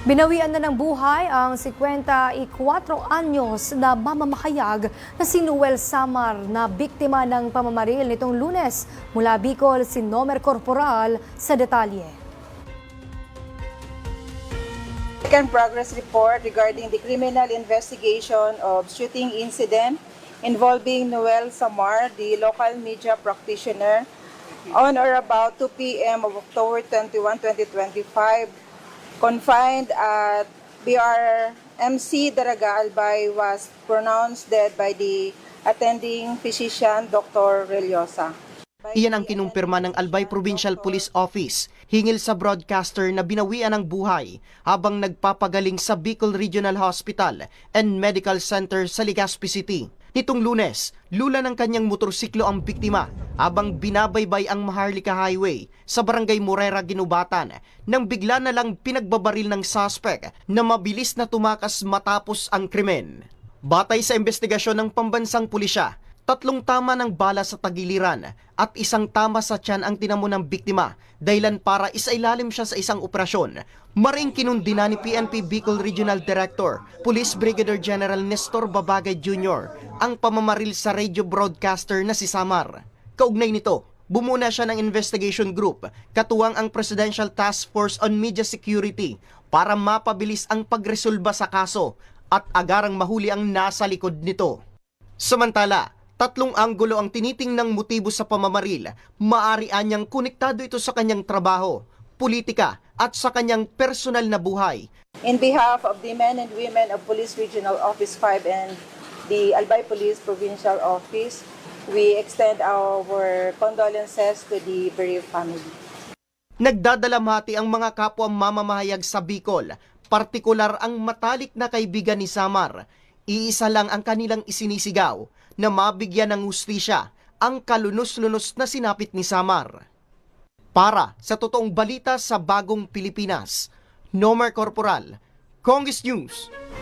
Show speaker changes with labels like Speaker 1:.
Speaker 1: Binawian na ng buhay ang 54 anyos na mamamakayag na si Noel Samar na biktima ng pamamaril nitong lunes. Mula Bicol, si Nomer Corporal sa detalye.
Speaker 2: Second progress report regarding the criminal investigation of shooting incident involving Noel Samar, the local media practitioner, on or about 2 p.m. of October 21, 2025, confined at BR MC Daraga Albay was pronounced dead by the attending physician, Dr. Reliosa.
Speaker 3: Iyan ang kinumpirma ng Albay Provincial Police Office hingil sa broadcaster na binawian ng buhay habang nagpapagaling sa Bicol Regional Hospital and Medical Center sa Legazpi City. Nitong lunes, lula ng kanyang motorsiklo ang biktima habang binabaybay ang Maharlika Highway sa barangay Morera, Ginubatan nang bigla na lang pinagbabaril ng suspect na mabilis na tumakas matapos ang krimen. Batay sa investigasyon ng pambansang pulisya, tatlong tama ng bala sa tagiliran at isang tama sa tiyan ang tinamo ng biktima dahilan para isailalim siya sa isang operasyon. Maring kinundina ni PNP Bicol Regional Director, Police Brigadier General Nestor Babagay Jr. ang pamamaril sa radio broadcaster na si Samar. Kaugnay nito, bumuna siya ng investigation group katuwang ang Presidential Task Force on Media Security para mapabilis ang pagresolba sa kaso at agarang mahuli ang nasa likod nito. Samantala, tatlong anggulo ang tinitingnang motibo sa pamamaril. Maari anyang konektado ito sa kanyang trabaho, politika at sa kanyang personal na buhay.
Speaker 2: In behalf of the men and women of Police Regional Office 5 and the Albay Police Provincial Office, we extend our condolences to the bereaved family.
Speaker 3: Nagdadalamhati ang mga kapwa mamamahayag sa Bicol, partikular ang matalik na kaibigan ni Samar. Iisa lang ang kanilang isinisigaw na mabigyan ng hustisya ang kalunos-lunos na sinapit ni Samar. Para sa totoong balita sa bagong Pilipinas, Nomer Corporal, Congress News.